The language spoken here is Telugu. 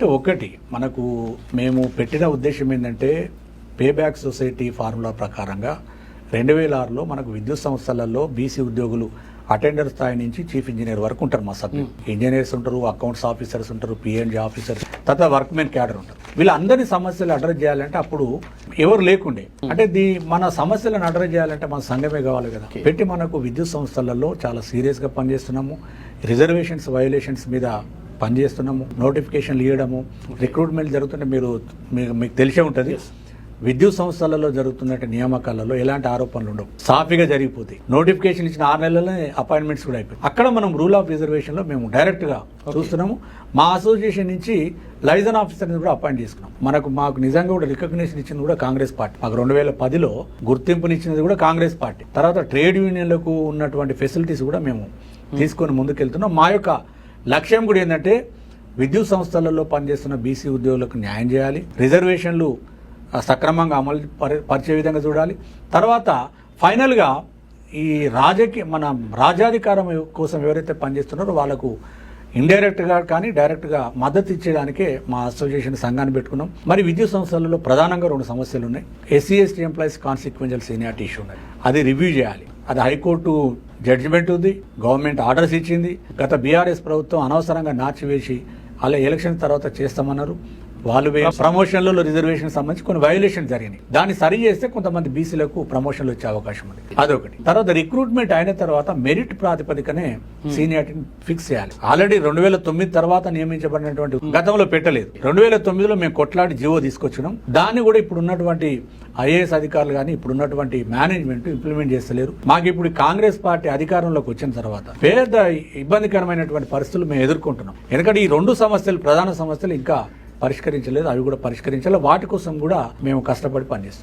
అంటే ఒకటి మనకు మేము పెట్టిన ఉద్దేశం ఏంటంటే పేబ్యాక్ సొసైటీ ఫార్ములా ప్రకారంగా రెండు వేల ఆరులో మనకు విద్యుత్ సంస్థలలో బీసీ ఉద్యోగులు అటెండర్ స్థాయి నుంచి చీఫ్ ఇంజనీర్ వరకు ఉంటారు మా సభ్యులు. ఇంజనీర్స్ ఉంటారు అకౌంట్స్ ఆఫీసర్స్ ఉంటారు పిఎన్జి ఆఫీసర్స్ తర్వాత వర్క్మెన్ క్యాడర్ ఉంటారు. వీళ్ళందరి సమస్యలు అడ్రస్ చేయాలంటే అప్పుడు ఎవరు లేకుండే. అంటే దీ మన సమస్యలను అడ్రస్ చేయాలంటే మన సంఘమే కావాలి కదా. పెట్టి మనకు విద్యుత్ సంస్థలలో చాలా సీరియస్గా పనిచేస్తున్నాము. రిజర్వేషన్స్ వైలేషన్స్ మీద పనిచేస్తున్నాము నోటిఫికేషన్లు ఇవ్వడము రిక్రూట్మెంట్ జరుగుతుంటే మీరు మీకు మీకు తెలిసే ఉంటుంది. విద్యుత్ సంస్థలలో జరుగుతున్న నియామకాలలో ఎలాంటి ఆరోపణలు ఉండవు. సాఫీగా జరిగిపోతాయి. నోటిఫికేషన్ ఇచ్చిన ఆరు నెలలనే అపాయింట్మెంట్స్ కూడా అయిపోయి అక్కడ మనం రూల్ ఆఫ్ రిజర్వేషన్లో మేము డైరెక్ట్గా చూస్తున్నాము. మా అసోసియేషన్ నుంచి లైజన్ ఆఫీసర్ కూడా అపాయింట్ చేసుకున్నాం. మనకు మాకు నిజంగా కూడా రికగ్నిషన్ ఇచ్చింది కూడా కాంగ్రెస్ పార్టీ. మాకు రెండు వేల పదిలో గుర్తింపునిచ్చినది కూడా కాంగ్రెస్ పార్టీ. తర్వాత ట్రేడ్ యూనియన్లకు ఉన్నటువంటి ఫెసిలిటీస్ కూడా మేము తీసుకొని ముందుకెళ్తున్నాం. మా యొక్క లక్ష్యం కూడా ఏంటంటే విద్యుత్ సంస్థలలో పనిచేస్తున్న బీసీ ఉద్యోగులకు న్యాయం చేయాలి రిజర్వేషన్లు సక్రమంగా అమలు పరి- పరిచే విధంగా చూడాలి. తర్వాత ఫైనల్గా ఈ రాజకీయ మన రాజాధికారం కోసం ఎవరైతే పనిచేస్తున్నారో వాళ్ళకు ఇండైరెక్ట్గా కానీ డైరెక్ట్గా మద్దతు ఇచ్చేదానికే మా అసోసియేషన్ సంఘాన్ని పెట్టుకున్నాం. మరి విద్యుత్ సంస్థలలో ప్రధానంగా రెండు సమస్యలు ఉన్నాయి. SC ST employees consequential seniority issue ఉన్నాయి అది రివ్యూ చేయాలి. అది హైకోర్టు జడ్జిమెంట్ ఉంది గవర్నమెంట్ ఆర్డర్స్ ఇచ్చింది. గత బీఆర్ఎస్ ప్రభుత్వం అనవసరంగా నాచివేసి అలా ఎలక్షన్ తర్వాత చేస్తామన్నారు. వాళ్ళు ప్రమోషన్లలో రిజర్వేషన్ సంబంధించి కొన్ని వైలేషన్ జరిగినాయి. దాన్ని సరి చేస్తే కొంతమంది బీసీలకు ప్రమోషన్లు వచ్చే అవకాశం ఉంది. అదొకటి. తర్వాత రిక్రూట్మెంట్ అయిన తర్వాత మెరిట్ ప్రాతిపదికనే సీనియారిటీని ఫిక్స్ చేయాలి. ఆల్రెడీ రెండు వేల తొమ్మిది తర్వాత నియమించబడినటువంటి గతంలో పెట్టలేదు. రెండు వేల తొమ్మిదిలో మేము కొట్లాడి జీవో తీసుకొచ్చినాం. దాన్ని కూడా ఇప్పుడు ఉన్నటువంటి ఐఏఎస్ అధికారులు కానీ ఇప్పుడు ఉన్నటువంటి మేనేజ్మెంట్ ఇంప్లిమెంట్ చేస్తలేరు. మాకు ఇప్పుడు కాంగ్రెస్ పార్టీ అధికారంలోకి వచ్చిన తర్వాత పెద్ద ఇబ్బందికరమైనటువంటి పరిస్థితులు మేము ఎదుర్కొంటున్నాం. ఎందుకంటే ఈ రెండు సమస్యలు ప్రధాన సమస్యలు ఇంకా పరిష్కరించలేదు అవి కూడా పరిష్కరించాలి. వాటి కోసం కూడా మేము కష్టపడి పనిచేస్తాం